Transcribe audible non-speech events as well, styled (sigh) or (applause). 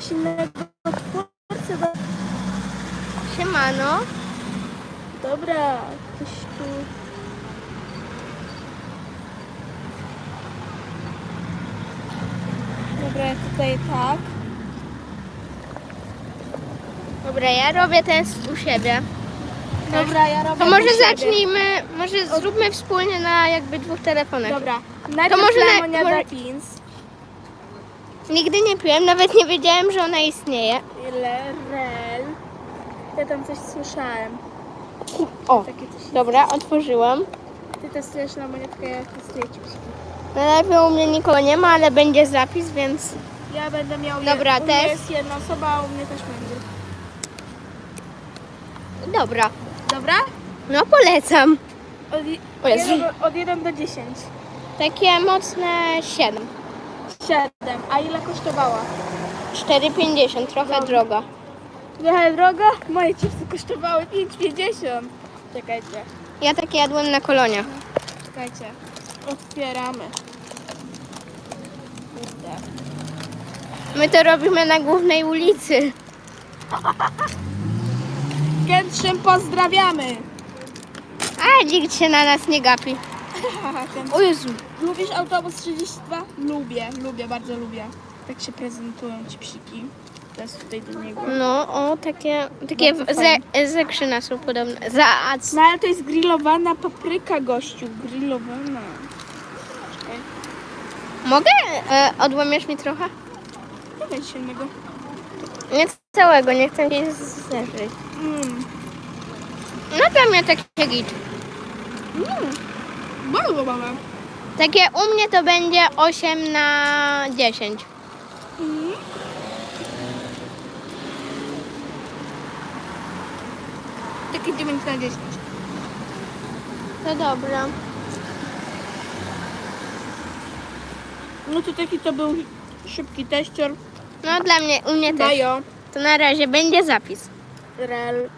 Coś innego twórcy. Do... Siemano. Dobra, ktoś tu... Dobra, ja tutaj tak. Dobra, ja robię test u siebie. Dobra, ja robię To może u siebie. zacznijmy, może zróbmy wspólnie na jakby dwóch telefonach. Dobra, najpierw może na- może- pins. Nigdy nie piłem, nawet nie wiedziałem, że ona istnieje. Lerel. Ja tam coś słyszałem. O, Takie coś. dobra, otworzyłam. Ty testujesz lemoniadkę, ja testuję cipsiki. Najlepiej u mnie nikogo nie ma, ale będzie zapis, więc Ja będę miał... Dobra, u mnie test. jest jedna osoba, a u mnie też będzie. dobra. Dobra? No polecam. Od, i- O Jezu. jeden, od 1 do 10. Takie mocne 7. 7. A ile kosztowała? 4,50, trochę droga. Trochę droga? Moje chipsy kosztowały 5,50. Czekajcie, Ja takie jadłem na koloniach. czekajcie. Otwieramy. Kurde. My to robimy na głównej ulicy. Kętrzyn pozdrawiamy. A, nikt się na nas nie gapi. Kętrzyn. (laughs) O Jezu. Lubisz autobus 32? Lubię, lubię, bardzo lubię. Tak się prezentują chipsiki. Teraz tutaj do niego. No, o, takie, takie Bardzo ze, ze krzyna są podobne. Za ac. No ale to jest grillowana papryka, gościu. Grillowana. Czekaj, Mogę? E, odłamiesz mi trochę? nie wiem silnego. Nie całego, nie chcę cię zderzyć. Mmm. No dla mnie takie git. Mm. Bardzo małe. Takie u mnie to będzie 8 na 10. Mm. Takie 9 na 10. To dobra. No to taki to był szybki teścior. No dla mnie, u mnie też. To na razie będzie zapis. Rel.